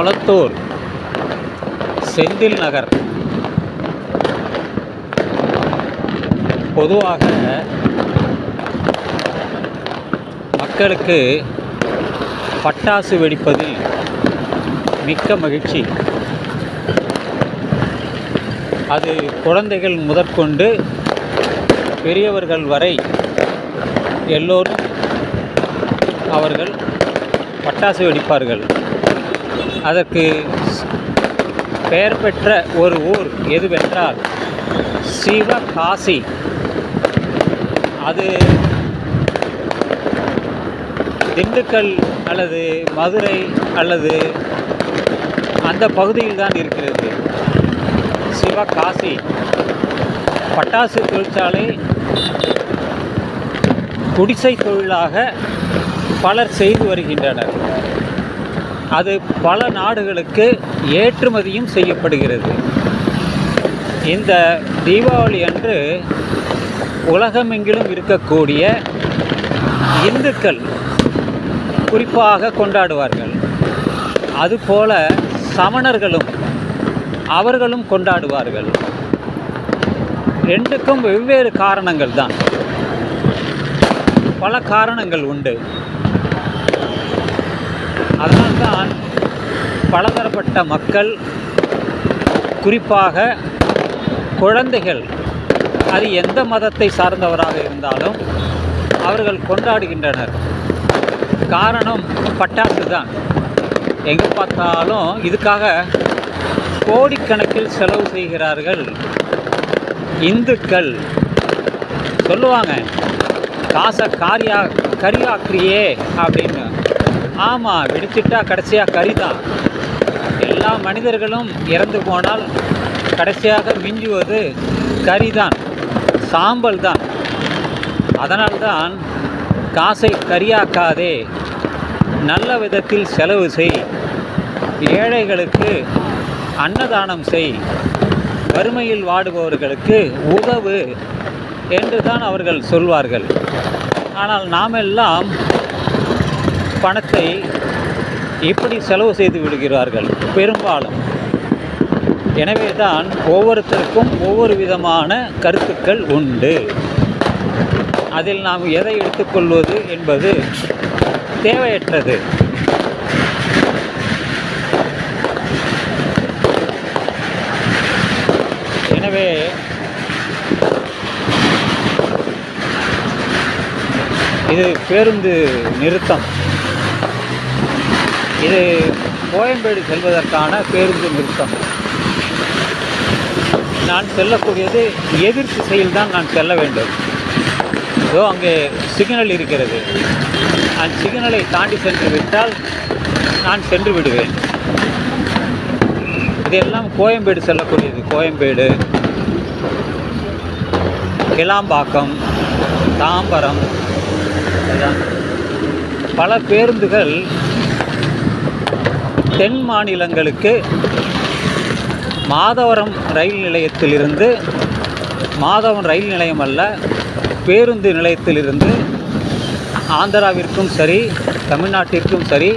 கொளத்தூர் செந்தில் நகர். பொதுவாக மக்களுக்கு பட்டாசு வெடிப்பதில் மிக்க மகிழ்ச்சி. அது குழந்தைகள் முதற்கொண்டு பெரியவர்கள் வரை எல்லோரும் அவர்கள் பட்டாசு வெடிப்பார்கள். அதற்கு பெயர் பெற்ற ஒரு ஊர் எதுவென்றால் சிவகாசி. அது திண்டுக்கல் அல்லது மதுரை அல்லது அந்த பகுதியில் தான் இருக்கிறது. சிவகாசி. பட்டாசு தொழிற்சாலை குடிசை தொழிலாக பலர் செய்து வருகின்றனர். அது பல நாடுகளுக்கு ஏற்றுமதியும் செய்யப்படுகிறது. இந்த தீபாவளி அன்று உலகமெங்கிலும் இருக்கக்கூடிய இந்துக்கள் குறிப்பாக கொண்டாடுவார்கள். அதுபோல சமணர்களும் அவர்களும் கொண்டாடுவார்கள். ரெண்டுக்கும் வெவ்வேறு காரணங்கள் தான் பல காரணங்கள் உண்டு. அதனால்தான் பலதரப்பட்ட மக்கள் குறிப்பாக குழந்தைகள் அது எந்த மதத்தை சார்ந்தவராக இருந்தாலும் அவர்கள் கொண்டாடுகின்றனர். காரணம் பட்டாசு தான். எங்கே பார்த்தாலும் இதுக்காக கோடிக்கணக்கில் செலவு செய்கிறார்கள் இந்துக்கள். சொல்லுவாங்க காசை காரியா கரியாக்கிரியே அப்படின்னு. ஆமாம் விடுத்துட்டா கடைசியாக கறி தான் எல்லா மனிதர்களும் இறந்து போனால் கடைசியாக மிஞ்சுவது கறி தான் சாம்பல் தான் அதனால்தான் காசை கரியாக்காதே நல்ல விதத்தில் செலவு செய். ஏழைகளுக்கு அன்னதானம் செய். வறுமையில் வாடுபவர்களுக்கு உதவு என்று தான் அவர்கள் சொல்வார்கள். ஆனால் நாம் எல்லாம் பணத்தை இப்படி செலவு செய்து விடுகிறார்கள்? பெரும்பாலும். எனவே தான் ஒவ்வொருத்தருக்கும் ஒவ்வொரு விதமான கருத்துக்கள் உண்டு. அதில் நாம் எதை எடுத்துக்கொள்வது என்பது தேவையற்றது. எனவே இது பேருந்து நிறுத்தம். இது கோயம்பேடு செல்வதற்கான பேருந்து நிறுத்தம். நான் செல்லக்கூடியது எதிர் திசையில் தான் நான் செல்ல வேண்டும். ஸோ அங்கே சிக்னல் இருக்கிறது. அந்த சிக்னலை தாண்டி சென்று விட்டால் நான் சென்று விடுவேன். இதெல்லாம் கோயம்பேடு செல்லக்கூடியது. கோயம்பேடு கிளாம்பாக்கம் தாம்பரம் பல பேருந்துகள் தென் மாநிலங்களுக்கு மாதவரம் ரயில் நிலையத்திலிருந்து மாதவன் ரயில் நிலையம் அல்ல பேருந்து நிலையத்திலிருந்து ஆந்திராவிற்கும் சரி தமிழ்நாட்டிற்கும் சரி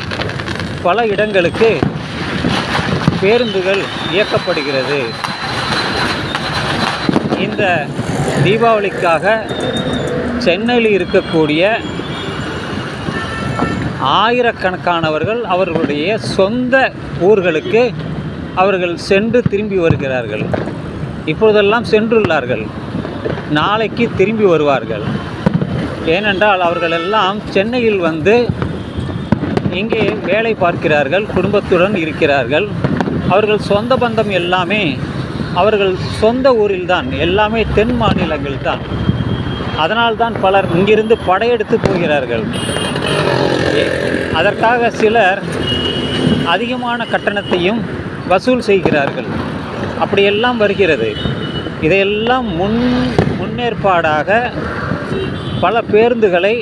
பல இடங்களுக்கு பேருந்துகள் இயக்கப்படுகிறது. இந்த தீபாவளிக்காக சென்னையில் இருக்கக்கூடிய ஆயிரக்கணக்கானவர்கள் அவர்களுடைய சொந்த ஊர்களுக்கு அவர்கள் சென்று திரும்பி வருகிறார்கள். இப்பொழுதெல்லாம் சென்றுள்ளார்கள். நாளைக்கு திரும்பி வருவார்கள். ஏனென்றால் அவர்களெல்லாம் சென்னையில் வந்து இங்கே வேலை பார்க்கிறார்கள் குடும்பத்துடன் இருக்கிறார்கள். அவர்கள் சொந்த பந்தம் எல்லாமே அவர்கள் சொந்த ஊரில்தான் எல்லாமே தென் மாநிலங்கள்தான். அதனால்தான் பலர் இங்கிருந்து படையெடுத்து போகிறார்கள். அதற்காக சிலர் அதிகமான கட்டணத்தையும் வசூல் செய்கிறார்கள். அப்படியெல்லாம் வருகிறது. இதையெல்லாம் முன் முன்னேற்பாடாக பல பேருந்துகளை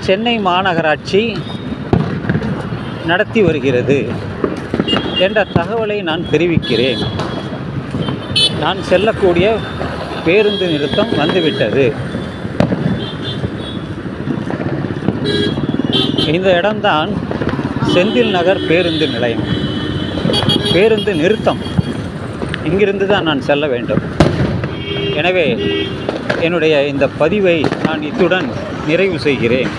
சென்னை மாநகராட்சி நடத்தி வருகிறது என்ற தகவலை நான் தெரிவிக்கிறேன். நான் செல்லக்கூடிய பேருந்து நிறுத்தம் வந்துவிட்டது. இந்த இடம்தான் செந்தில் நகர் பேருந்து நிலையம். பேருந்து நிறுத்தம். இங்கிருந்து தான் நான் செல்ல வேண்டும். எனவே என்னுடைய இந்த பதிவை நான் இத்துடன் நிறைவு செய்கிறேன்.